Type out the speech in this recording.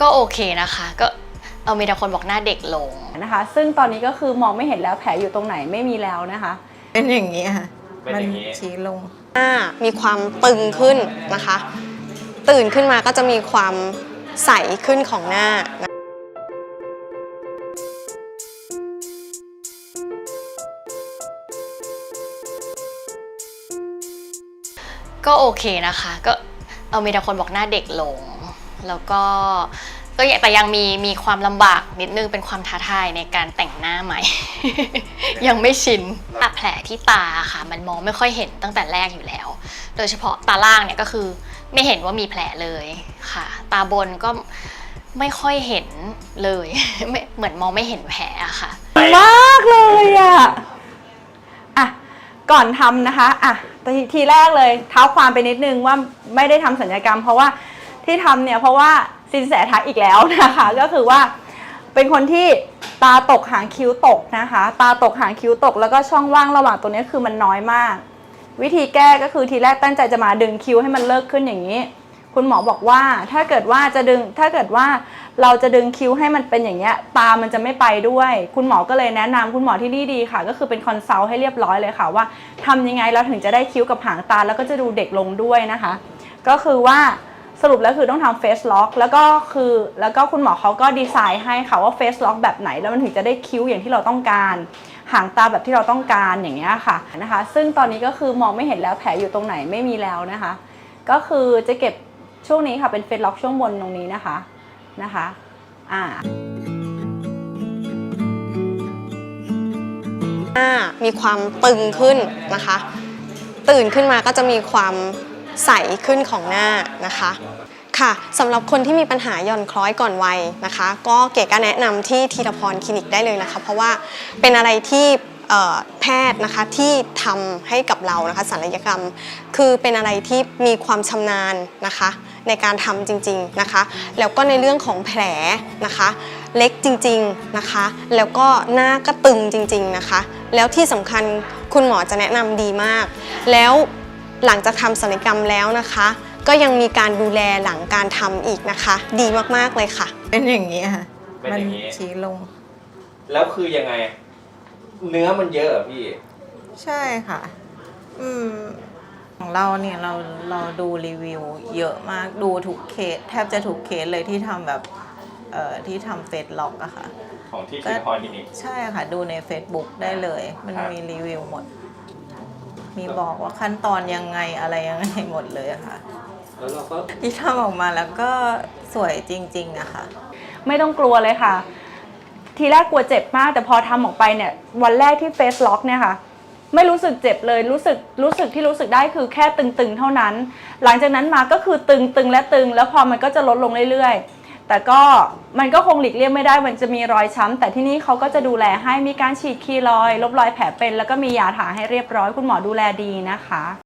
ก็โอเคนะคะ ก็เออมีแต่คนบอกหน้าเด็กลง นะคะ ซึ่งตอนนี้ก็คือมองไม่เห็นแล้วแผลอยู่ตรงไหนไม่มีแล้วนะคะ เป็นอย่างนี้ค่ะ เป็นมัอย่างนี้ ชี้ลง หน้ามีความตึงขึ้นนะคะ ตื่นขึ้นมาก็จะมีความใสขึ้นของหน้าก็โอเคนะคะ ก็เออมีแต่คนบอกหน้าเด็กลง แล้วก็ก็ยังแต่ยังมีมีความลำบากนิดนึงเป็นความท้าทายในการแต่งหน้าใหม่ ยังไม่ชินอะแผลที่ตาค่ะ มันมองไม่ค่อยเห็นตั้งแต่แรกอยู่แล้ว โดยเฉพาะตาล่างเนี่ยก็คือไม่เห็นว่ามีแผลเลยค่ะ ตาบนก็ไม่ค่อยเห็นเลยไม่เหมือนมองไม่เห็นแผลอะค่ะ มากเลยอะอะก่อนทำนะคะอะทีทีแรกเลยเท้าความไปนิดนึงว่าไม่ได้ทำสัญญกรรม เพราะว่า ที่ทำเนี่ยเพราะว่าสินแสทักอีกแล้วนะคะ ก็คือว่าเป็นคนที่ตาตกหางคิ้วตกนะคะ ตาตกหางคิ้วตก แล้วก็ช่องว่างระหว่างตัวนี้คือมันน้อยมาก วิธีแก้ก็คือทีแรกตั้งใจจะมาดึงคิ้วให้มันเลิกขึ้นอย่างนี้ คุณหมอบอกว่าถ้าเกิดว่าจะดึงถ้าเกิดว่าเราจะดึงคิ้วให้มันเป็นอย่างเงี้ยตามันจะไม่ไปด้วย คุณหมอก็เลยแนะนำคุณหมอที่นี่ดีค่ะ ก็คือเป็นคอนซัลท์ให้เรียบร้อยเลยค่ะว่าทำยังไงเราถึงจะได้คิ้วกับหางตาแล้วก็จะดูเด็กลงด้วยนะคะ ก็คือว่า สรุปแล้วคือต้องทำเฟสล็อกแล้วก็คือแล้วก็คุณหมอเขาก็ดีไซน์ให้ค่ะว่าเฟสล็อกแบบไหนแล้วมันถึงจะได้คิ้วอย่างที่เราต้องการหางตาแบบที่เราต้องการอย่างเงี้ยค่ะนะคะ ซึ่งตอนนี้ก็คือมองไม่เห็นแล้วแผลอยู่ตรงไหนไม่มีแล้วนะคะ ก็คือจะเก็บช่วงนี้ค่ะเป็นเฟสล็อกช่วงบนตรงนี้นะคะนะคะอ่าหน้ามีความตึงขึ้นนะคะ ตื่นขึ้นมาก็จะมีความใสขึ้นของหน้านะคะ ค่ะสำหรับคนที่มีปัญหาหย่อนคล้อยก่อนวัยนะคะ ก็เก๋ก็แนะนำที่ทีรพรคลินิกได้เลยนะคะ เพราะว่าเป็นอะไรที่แพทย์นะคะที่ทำให้กับเรานะคะศัลยกรรม คือเป็นอะไรที่มีความชำนาญนะคะ ในการทำจริงๆนะคะ แล้วก็ในเรื่องของแผลนะคะ เล็กจริงๆนะคะ แล้วก็หน้าก็ตึงจริง ๆนะคะ แล้วที่สำคัญคุณหมอจะแนะนำดีมาก แล้วหลังจากทำศัลยกรรมแล้วนะคะ ก็ยังมีการดูแลหลังการทำอีกนะคะ ดีมากๆเลยค่ะ เป็นอย่างนี้ค่ะเป็นอย่างนี้ ชี้ลง แล้วคือยังไง เนื้อมันเยอะเหรอพี่ ใช่ค่ะ อืม ของเราเนี่ยเราเราดูรีวิวเยอะมากดูทุกเคส แทบจะทุกเคสเลยที่ทำแบบ เอ่อที่ทำเฟซล็อกอะค่ะ ของที่ก็ทีพรคลินิกใช่ค่ะ ดูใน Facebook ได้เลย มันครับ มีรีวิวหมด มีบอกว่าขั้นตอนยังไงอะไรยังไงหมดเลยอะค่ะ แล้วเราก็ที่ทำออกมาแล้วก็สวยจริงๆนะคะไม่ต้องกลัวเลยค่ะ ทีแรกกลัวเจ็บมาก แต่พอทำออกไปเนี่ยวันแรกที่เฟสล็อกเนี่ยค่ะ ไม่รู้สึกเจ็บเลยรู้สึกรู้สึกที่รู้สึกได้คือแค่ตึงๆ เท่านั้น หลังจากนั้นมาก็คือตึงตึงและตึง แล้วพอมันก็จะลดลงเรื่อยๆ แต่ก็มันก็คงหลีกเลี่ยงไม่ได้มันจะมีรอยช้ำแต่ที่นี่เขาก็จะดูแลให้มีการฉีดคีรอยด์ลบรอยแผลเป็น แล้วก็มียาทาให้เรียบร้อยคุณหมอดูแลดีนะคะ